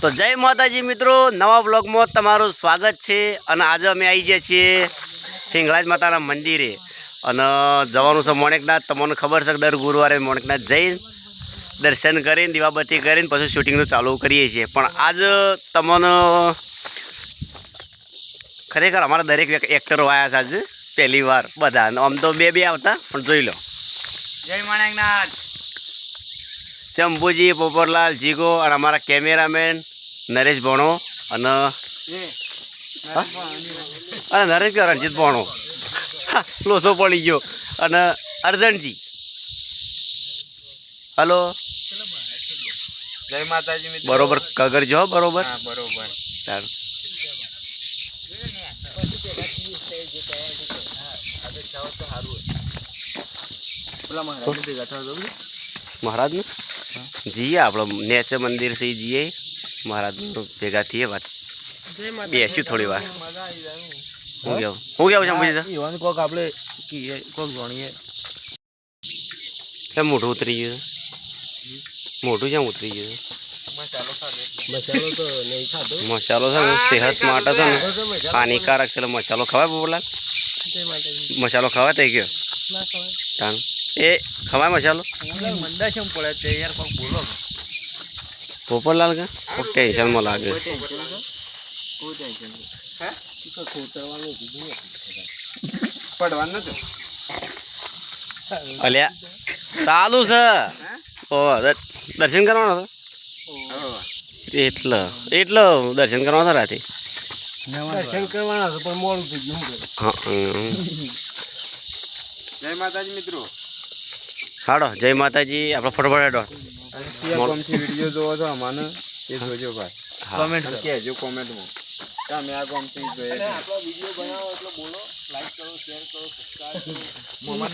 તો જય માતાજી મિત્રો, નવા બ્લોગમાં તમારું સ્વાગત છે અને આજે અમે આવી ગયા છીએ હિંગળાજ માતાના મંદિરે. અને જવાનું છે મોણેકનાથ તમને ખબર છે દર ગુરુવારે મોણેકનાથ જઈને દર્શન કરીને, દીવાબત્તી કરીને પછી શૂટિંગનું ચાલુ કરીએ છીએ. પણ આજ તમને ખરેખર અમારા દરેક એક્ટરો આવ્યા છે આજે પહેલી વાર બધા આમ તો બે બે આવતા, પણ જોઈ લો. જય માણેકનાથ. શંભુજી પોપરલાલ જીગો અને અમારા કેમેરામેન નરેશ ભણો અને અને નરેશ કે રણજીત ભણો. લોસો પડી ગયો. અને અર્જનજી. હલો. જય માતાજી બરોબર કગર જો બરોબર? બરોબર. સારું. મહારાજ ને મહારાજને? જઈએ આપણે નેચર મંદિર છે જઈએ. મહારાજ ભેગા થઈએ વાત. બેસ્યું થોડી વાર. હું કેવું? હું કેવું છે પૂછી કોક આપણે કીએ કોક જાણીએ કેમ મોઢું ઉતરી ગયું મોઢું કેમ ઉતરી ગયું મસાલો તો નહીં ખાતો મસાલો છે ને સેહત માટે છે ને હાનિકારક છે એટલે મસાલો ખવાય બોલા મસાલો ખવાય થઈ ગયો તાન? એ ખવાય મસાલો મંદા છે પડે તે યાર કોક બોલો. પોપરલાલ કે? કોક ટેન્શનમાં લાગે. પડવાનું નતું અલ્યા સારું છે. ઓ દર્શન કરવાનો હતો? એટલો એટલે દર્શન કરવાનો રાતે? દર્શન કરવાના પણ મોડું થઈ ગયું હા જય માતાજી મિત્રો. હાડો જય માતાજી આપણો ફટોફટ હેડો. વીડિયો જોવો છો અમાને એ જોજો ભાઈ. કોમેન્ટ કહેજો કોમેન્ટમાં. તમે આ ગમથી જોઈએ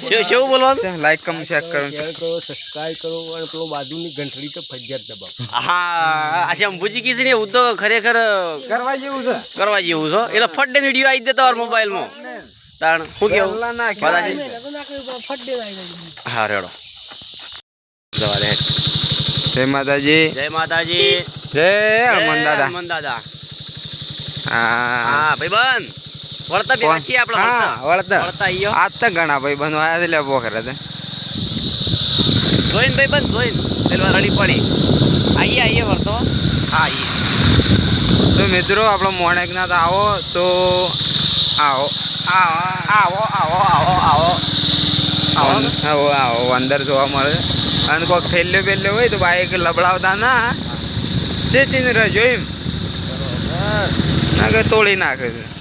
શું શું બોલવાનું? લાઈક કમ શેર કરો. શેર કરો સબસ્ક્રાઇબ કરો અને પેલો બાજુની ઘંટડી તો ફરજિયાત દબાવો. હા આ શંભુજી કીધું ને એવું તો ખરેખર કરવા જેવું છે. કરવા જેવું છે. એટલે ફટ વીડિયો આવી જતો મોબાઈલમાં તાણ શું કેવું? હા રેડો. જવા દે. જય માતાજી. જય માતાજી. જય હનુમાન દાદા હનુમાન દાદા હા. હા બન વળતા બે છીએ આપણે હા વળતા. વળતા. આયો આજ તો ઘણા ભાઈ બન આયા લે બોખરે તે. જોઈન ભાઈબંધ જોઈન. પેલવા રડી પડી. આઈએ આઈએ વળતો. હા આઈએ. તો મિત્રો આપણો મોણેકનાથ આવો તો આવો આવો આવો આવો આવો આવો. આવો આવો અંદર જોવા મળે. અને કોઈક થેલ્યું પેલ્યું હોય તો બાઈક લબડાવતા ના. ચેચીને રહેજો એમ. ના કે તોડી નાખે છે.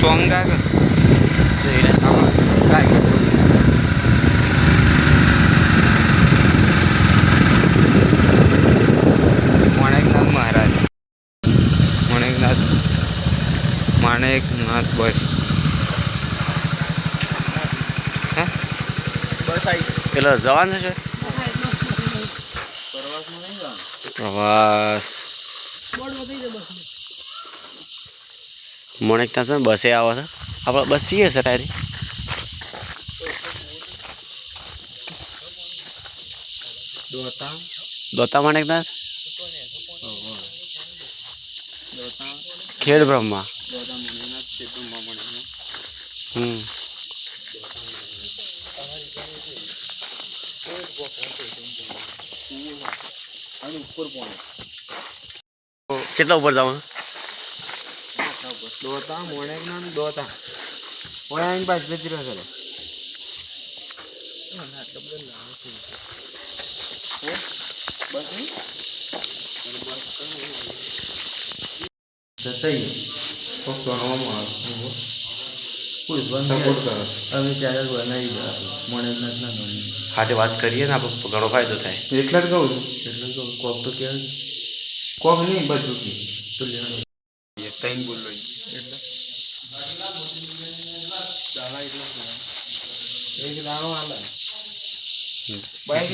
સોમગાગ જઈને આપણે ટ્રાય કરીએ માણેકનાથ બસ. પેલો જવાન છે પ્રવાસ. મોણેક ત્યાં છે ને બસે આવે છે. આપણે બસ છીએ સર તારી દોતા માણેકનાથ ખેડ બ્રહ્મા હમ. કેટલા ઉપર જવાનું? દોતા મોણે જ્ઞાન દોતા. ઓય આઈન પાછ જતી રહ્યો સર સતાઈ ફક્ત નવામાં આવે. હાથે વાત કરીએ ને આપણે ઘણો ફાયદો થાય. એટલે જ કહું એટલે કહું કોક તો કહેવાય કોક નહીં બધું તો લેવાનું લઈને બોલો એટલે? બાઈક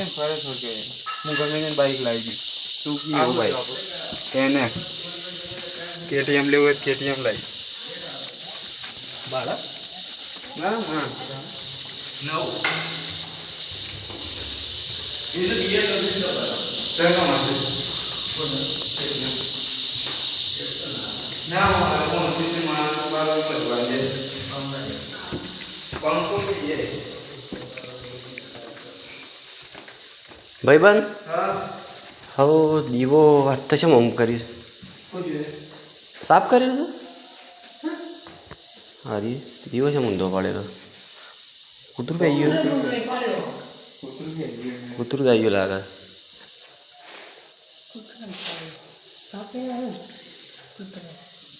હું ગમે તેને બાઈક લાવી દઉં તું કી એને? કેટીએમ લેવું હોય કેટીએમ લાવી ભાઈબંધ? હા. હવે દીવો વાત તો છે આમ કરી શું જોઈએ સાફ કરેલો છે? હા? દી દીવો છે ઊંધો પાડેલો. કૂતરું પી ગયું કૂતરું આવી ગયું લાગે?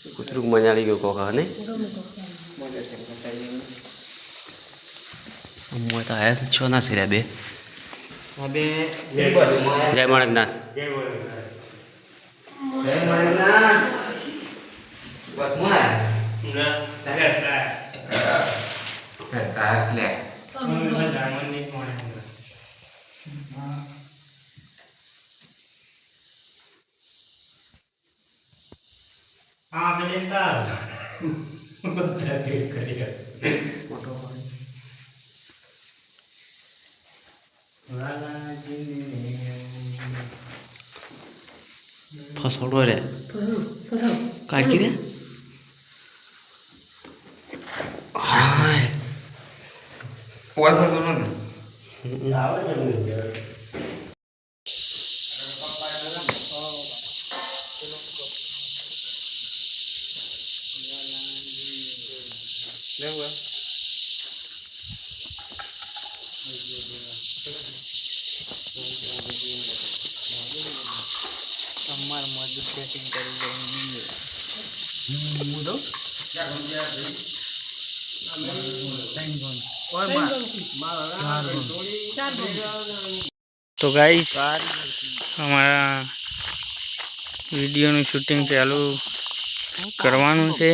કૂતરું મજાડી ગયું કોકા ને હું તો આયા છે ના સિર્યા બે હવે જય મણકનાથ બસ મોય તાસ લે ફસોડો રે કાઢી રે હાય ઓય બસ ઓનો ને લેવું અમારે મજૂર સેટિંગ કરી તો ગાઈસ અમારા વિડીયોનું શૂટિંગ ચાલુ કરવાનું છે.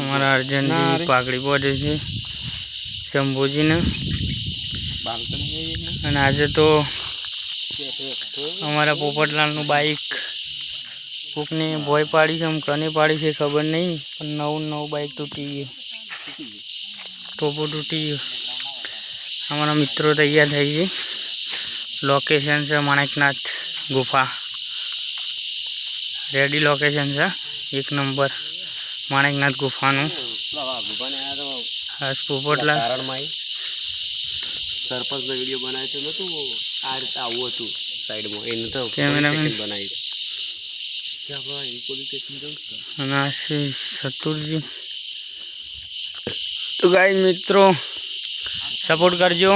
અમારા અર્જનજી પાઘડી પહોંચે છે શંભુજીને. અને આજે તો અમારા પોપટલાલનું બાઈક કોકને ભોય પાડી છે આમ કને પાડી છે ખબર નહીં પણ નવું નવું બાઈક તૂટી ગયું. ટોપો તૂટી ગયો. અમારા મિત્રો તૈયાર થઈ છે. લોકેશન છે માણેકનાથ ગુફા. રેડી લોકેશન છે. એક નંબર માણેકનાથ ગુફાનું. આજ પોપટલા સરપંચનો વીડિયો બનાવ્યો તો નહોતું આ રીતે આવું હતું સાઈડમાં એનું તો કેમેરામેન. બનાવ્યું ત્યાં આપણે પોલીસ સ્ટેશન જવું છે અને આ છે શત્રુજી તો ગાય મિત્રો સપોર્ટ કરજો.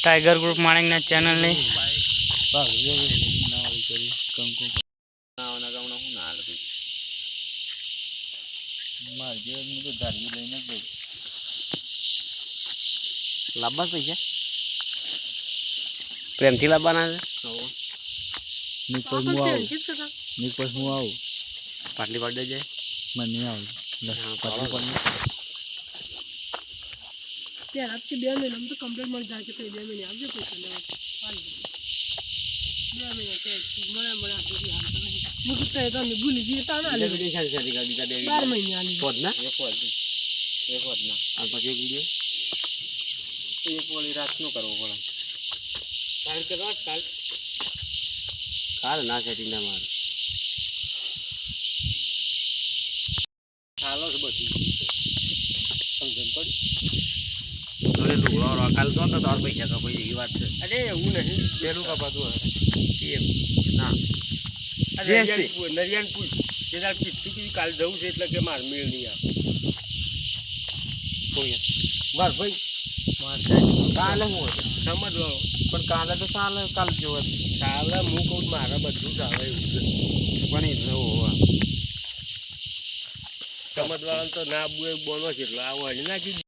ટાઈગર ગ્રુપ માણેકના ચેનલને લાંબા પૈસા? પ્રેમથી લાવવાના છે? નિકોસ હું આવું પાટલી પાડી દેજે મને નહીં આવું હા, પાટલી પાડી ત્યાં આપથી બે મહિના તો કમ્પ્લેટ મળી જાય છે તો બે મહિને આવજો પૈસા લેવા હાલી બે મહિના કે મળે મળે સુધી હાલ તો નહીં હું કીધું એ તમે ભૂલી જઈએ તાણ હાલી બીજા બીજા બીજા બે બાર મહિને હાલી પોત ના એક વાર એક વાર ના અને પછી એક વીડિયો એક વાળી રાતનું કરવું પડે કાલ કરવા કાલ કાલ ના સેટિંગ ના મારે ચાલો છે બધું. સમજણ પડી? લુગડો કાલ તો તો તાર પૈસા કપાઈ એવી વાત છે. અરે એવું નહીં. પેલું કપાતું હવે એમ ના. નરિયાન પૂછ કે તાર કીધું કે કાલ જવું છે એટલે કે માર મેળ નહીં આવે. માર ભાઈ. કાલે હું હતું પણ કાલે તો ચાલે કાલ જોવા ચાલે હું કહું મારે બધું ચાલે એવું છે. પણ એવું સમજવાનું તો ના બોલો છે એટલે આવો નાખી